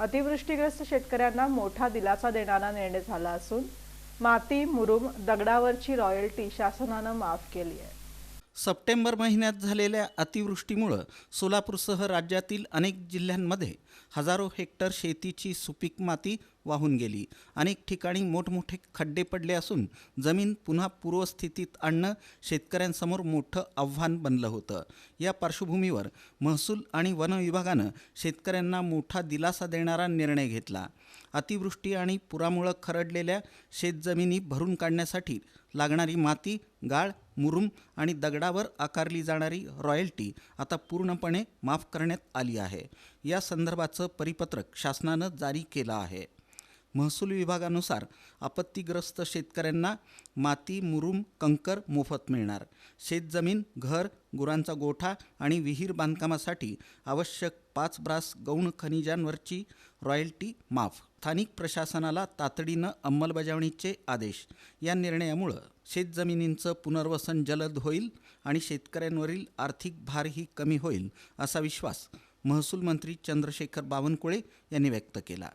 अतिवृष्टीग्रस्त शेतकऱ्यांना मोठा दिलासा देणारा निर्णय झाला असून माती मुरुम दगडावरची रॉयल्टी शासनानं माफ केली आहे. सप्टेंबर महिन्यात झालेल्या अतिवृष्टीमुळं सोलापूरसह राज्यातील अनेक जिल्ह्यांमध्ये हजारो हेक्टर शेतीची सुपीक माती वाहून गेली. अनेक ठिकाणी मोठमोठे खड्डे पडले असून जमीन पुन्हा पूर्वस्थितीत आणणं शेतकऱ्यांसमोर मोठं आव्हान बनलं होतं. या पार्श्वभूमीवर महसूल आणि वन विभागानं शेतकऱ्यांना मोठा दिलासा देणारा निर्णय घेतला. अतिवृष्टी आणि पुरामुळं खरडलेल्या शेतजमिनी भरून काढण्यासाठी लागणारी माती गाळ मुरुम आणि दगडावर आकारली जाणारी रॉयल्टी आता पूर्णपणे माफ करण्यात आली आहे. या संदर्भाचं परिपत्रक शासनानं जारी केलं आहे. महसूल विभागानुसार आपत्तीग्रस्त शेतकऱ्यांना माती मुरुम कंकर मोफत मिळणार. शेतजमीन घर गुरांचा गोठा आणि विहीर बांधकामासाठी आवश्यक पाच ब्रास गौण खनिजांवरची रॉयल्टी माफ. स्थानिक प्रशासनाला तातडीनं अंमलबजावणीचे आदेश. या निर्णयामुळं शेतजमिनींचं पुनर्वसन जलद होईल आणि शेतकऱ्यांवरील आर्थिक भारही कमी होईल असा विश्वास महसूल मंत्री चंद्रशेखर बावनकुळे यांनी व्यक्त केला.